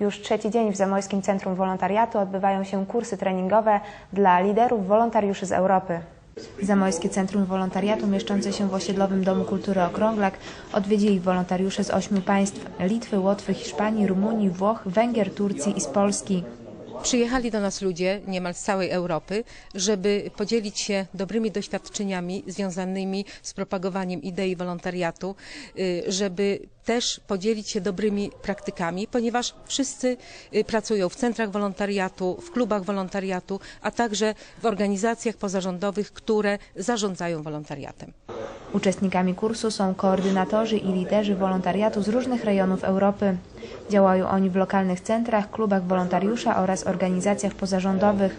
Już trzeci dzień w Zamojskim Centrum Wolontariatu odbywają się kursy treningowe dla liderów wolontariuszy z Europy. Zamojskie Centrum Wolontariatu mieszczące się w osiedlowym Domu Kultury Okrąglak odwiedzili wolontariusze z ośmiu państw Litwy, Łotwy, Hiszpanii, Rumunii, Włoch, Węgier, Turcji i z Polski. Przyjechali do nas ludzie niemal z całej Europy, żeby podzielić się dobrymi doświadczeniami związanymi z propagowaniem idei wolontariatu, y, żeby też podzielić się dobrymi praktykami, ponieważ wszyscy y, pracują w centrach wolontariatu, w klubach wolontariatu, a także w organizacjach pozarządowych, które zarządzają wolontariatem. Uczestnikami kursu są koordynatorzy i liderzy wolontariatu z różnych rejonów Europy. Działają oni w lokalnych centrach, klubach wolontariusza oraz organizacjach pozarządowych.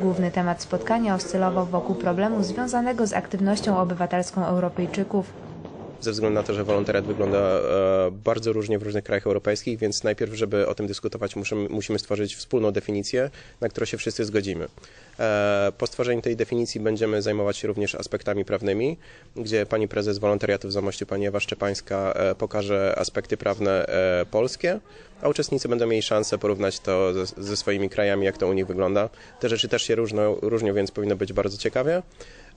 Główny temat spotkania oscylował wokół problemu związanego z aktywnością obywatelską Europejczyków. Ze względu na to, że wolontariat wygląda e, bardzo różnie w różnych krajach europejskich, więc najpierw, żeby o tym dyskutować, musimy, stworzyć wspólną definicję, na którą się wszyscy zgodzimy. E, Po stworzeniu tej definicji będziemy zajmować się również aspektami prawnymi, gdzie pani prezes wolontariatu w Zamościu, pani Ewa Szczepańska, e, pokaże aspekty prawne polskie, a uczestnicy będą mieli szansę porównać to ze, swoimi krajami, jak to u nich wygląda. Te rzeczy też się różnią więc powinno być bardzo ciekawie.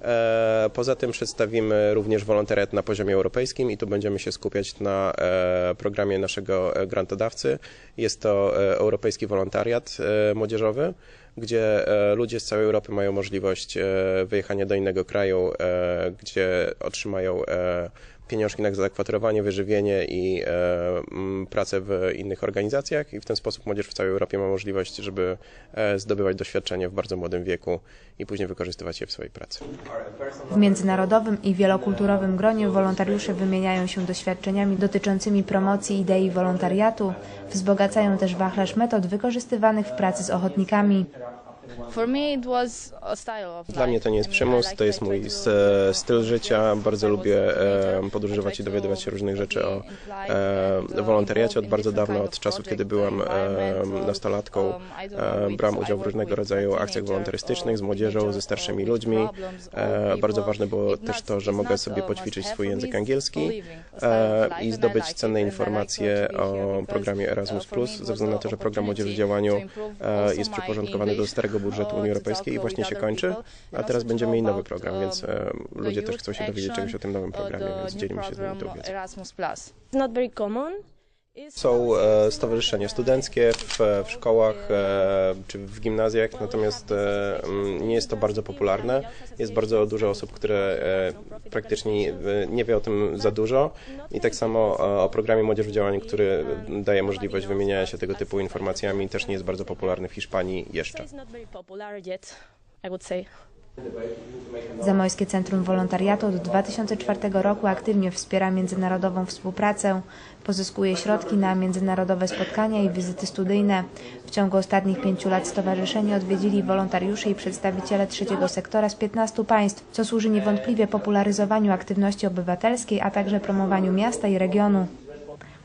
E, Poza tym przedstawimy również wolontariat na poziomie europejskim i tu będziemy się skupiać na e, programie naszego e, grantodawcy. Jest to Europejski Wolontariat Młodzieżowy, gdzie ludzie z całej Europy mają możliwość wyjechania do innego kraju, gdzie otrzymają pieniążki na zakwaterowanie, wyżywienie i e, pracę w innych organizacjach i w ten sposób młodzież w całej Europie ma możliwość, żeby e, zdobywać doświadczenie w bardzo młodym wieku i później wykorzystywać je w swojej pracy. W międzynarodowym i wielokulturowym gronie wolontariusze wymieniają się doświadczeniami dotyczącymi promocji idei wolontariatu, wzbogacają też wachlarz metod wykorzystywanych w pracy z ochotnikami. Dla mnie to nie jest przymus, to jest mój to- styl życia. Bardzo lubię e, podróżować I dowiadywać się różnych rzeczy o e, wolontariacie od bardzo kind od of czasów, kiedy e, nastolatką. E, I udział w różnego rodzaju akcjach wolontarystycznych z młodzieżą, ze starszymi ludźmi. E. Bardzo ważne było też to, że mogę sobie so poćwiczyć swój język angielski e, i zdobyć cenne informacje o programie Erasmus+, ze względu na to, że program Młodzieży w działaniu e, jest przyporządkowany do English, starego budżetu Unii Europejskiej i właśnie się kończy, a teraz będziemy mieli nowy program, um, więc e, ludzie też chcą się dowiedzieć czegoś o tym nowym uh, programie, więc dzielimy się z nimi tą wiedzą. Plus. not very common. Są e, stowarzyszenia studenckie w, w szkołach e, czy w gimnazjach, natomiast e, mm, nie jest to bardzo popularne. Jest bardzo dużo osób, które praktycznie nie wie o tym za dużo i tak samo o, o programie Młodzież w działaniu, który daje możliwość wymieniania się tego typu informacjami, też nie jest bardzo popularny w Hiszpanii jeszcze. Zamojskie Centrum Wolontariatu od 2004 roku aktywnie wspiera międzynarodową współpracę, pozyskuje środki na międzynarodowe spotkania i wizyty studyjne. W ciągu ostatnich pięciu lat stowarzyszenie odwiedzili wolontariusze i przedstawiciele trzeciego sektora z 15 państw, co służy niewątpliwie popularyzowaniu aktywności obywatelskiej, a także promowaniu miasta i regionu.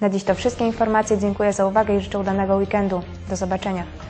Na dziś to wszystkie informacje. Dziękuję za uwagę i życzę udanego weekendu. Do zobaczenia.